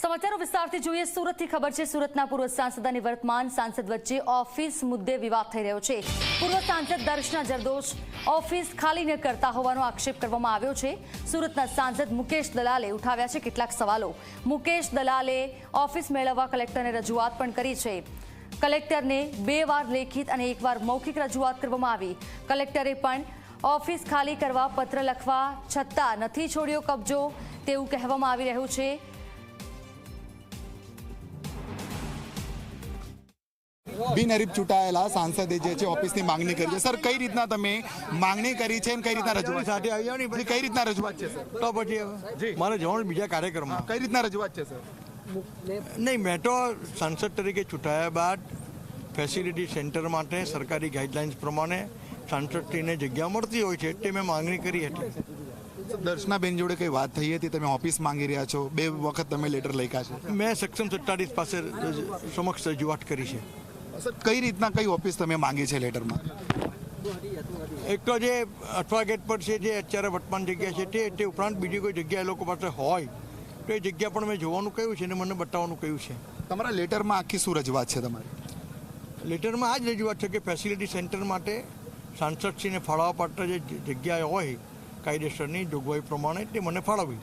સમાચારો વિસ્તારથી જોઈએ સુરતથી ખબર છે, સુરતના પૂર્વ સાંસદ અને વર્તમાન સાંસદ વચ્ચે ઓફિસ મુદ્દે વિવાદ થઈ રહ્યો છે. પૂર્વ સાંસદ દર્શના જરદોશ ઓફિસ ખાલી ન કરતા હોવાનો આક્ષેપ કરવામાં આવ્યો છે. સુરતના સાંસદ મુકેશ દલાલે ઉઠાવ્યા છે કેટલાક સવાલો. મુકેશ દલાલે ઓફિસ મેળવવા કલેક્ટરને રજૂઆત પણ કરી છે. કલેક્ટરને બે વાર લેખિત અને એકવાર મૌખિક રજૂઆત કરવામાં આવી. કલેક્ટરે પણ ઓફિસ ખાલી કરવા પત્ર લખવા છતાં નથી છોડ્યો કબજો. તેવું કહેવામાં આવી રહ્યું છે. બિનહરીફ ચૂંટાયેલા સાંસદે જે છે ઓફિસની માંગણી કરી છે. સર કઈ રીતના તમે માંગણી કરી છે અને કઈ રીતના રજૂઆત સાથે આવી જાઓ ને કઈ રીતના રજૂઆત છે સર? તો પછી મારે જવાનું બીજા કાર્યક્રમમાં. કઈ રીતના રજૂઆત છે સર? નહીં મેં તો સાંસદ તરીકે ચૂંટાયા બાદ ફેસિલિટી સેન્ટર માટે સરકારી ગાઈડલાઇન્સ પ્રમાણે સાંસદશ્રીને જગ્યા મળતી હોય છે તે મેં માંગણી કરી હતી. દર્શનાબેન જોડે કઈ વાત થઈ હતી? તમે ઓફિસ માંગી રહ્યા છો. બે વખત તમે લેટર લખ્યા છે. મેં સક્ષમ સત્તાધીશ પાસે સમક્ષ રજૂઆત કરી છે. સર કઈ રીતના કઈ ઓફિસ તમે માંગી છે લેટરમાં? એક તો જે અઠવા ગેટ પર છે જે અત્યારે વર્તમાન જગ્યા છે તે તે ઉપરાંત બીજી કોઈ જગ્યા એ લોકો પાસે હોય તો એ જગ્યા પણ મેં જોવાનું કહ્યું છે અને મને બતાવવાનું કહ્યું છે? તમારા લેટરમાં આખી શું રજૂઆત છે તમારી? લેટરમાં આ જ રજૂઆત છે કે ફેસિલિટી સેન્ટર માટે સાંસદશ્રીને ફાળવવા પાત્ર જે જગ્યાએ હોય કાયદેસરની જોગવાઈ પ્રમાણે તે મને ફાળવવી.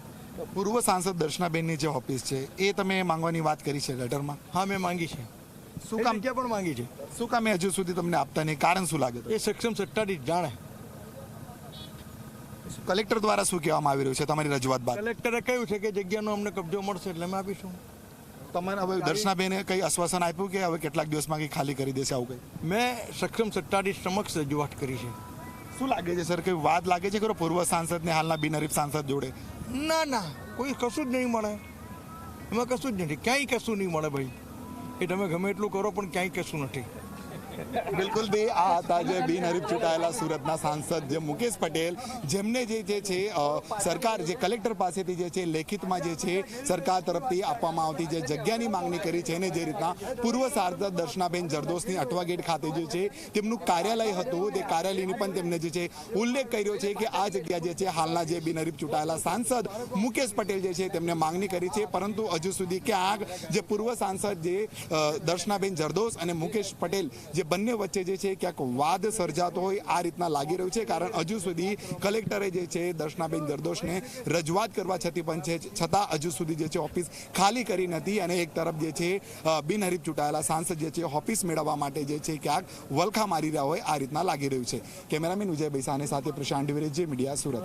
પૂર્વ સાંસદ દર્શનાબેનની જે ઓફિસ છે એ તમે માંગવાની વાત કરી છે લેટરમાં? હા મેં માંગી છે. શું કામ જગ્યા પણ માંગી છે? શું કામ હજુ સુધી તમને આપતા નહીં? કારણ શું લાગે એ સક્ષમ સત્તાધીશ જાણે. કલેક્ટર દ્વારા શું કહેવામાં આવી રહ્યું છે તમારી રજૂઆત બાદ? કલેક્ટરે કહ્યું છે કે જગ્યાનો અમને કબજો મળશે એટલે અમે આપીશું. તમારે હવે દર્શનાબેને કંઈ આશ્વાસન આપ્યું કે હવે કેટલાક દિવસમાં કંઈ ખાલી કરી દેશે આવું કઈ? મેં સક્ષમ સત્તાધીશ સમક્ષ રજૂઆત કરી છે. શું લાગે છે સર? કંઈ વાત લાગે છે ખરો પૂર્વ સાંસદ ને હાલના બિનહરીફ સાંસદ જોડે? ના ના કોઈ કશું જ નહીં મળે. એમાં કશું જ નથી. ક્યાંય કશું નહીં મળે ભાઈ. એ તમે ગમે એટલું કરો પણ ક્યાંય કશું નથી. બિલકુલ દી આ હતા જે બિનહરીફ ચૂંટાયેલા સુરતના સાંસદ જે મુકેશ પટેલ, જેમને જે જે છે સરકાર જે કલેક્ટર પાસેથી જે છે, લેખિતમાં જે છે, સરકાર તરફથી આપવામાં આવતી જે જગ્યાની માંગણી કરી છે એને જે રીતના પૂર્વ સાંસદ દર્શનાબેન જરદોસની અઠવા ગેટ ખાતે જે છે, તેમનું કાર્યાલય હતું. તે કાર્યાલયની પણ તેમને જે છે, ઉલ્લેખ કર્યો છે કે આ જગ્યા જે છે, હાલના જે બિનહરીફ ચૂંટાયેલા સાંસદ મુકેશ પટેલ જે છે, તેમને માંગણી કરી છે. પરંતુ હજુ સુધી ક્યાંક જે પૂર્વ સાંસદ જે દર્શનાબેન જરદોસ અને મુકેશ પટેલ જે બંને વચ્ચે જે છે ક્યાંક વાદ સર્જાતો હોય આ રીતના લાગી રહ્યું છે. કારણ હજુ સુધી કલેક્ટરે જે છે દર્શનાબેન જરદોશને રજૂઆત કરવા છતી પણ છે. છતાં હજુ સુધી જે છે ઓફિસ ખાલી કરી નથી અને એક તરફ જે છે બિનહરીફ ચૂંટાયેલા સાંસદ જે છે ઓફિસ મેળવવા માટે જે છે ક્યાંક વલખા મારી રહ્યા હોય આ રીતના લાગી રહ્યું છે. કેમેરામેન વિજય બૈસાની સાથે પ્રશાંત દ્વિવેદી મીડિયા સુરત.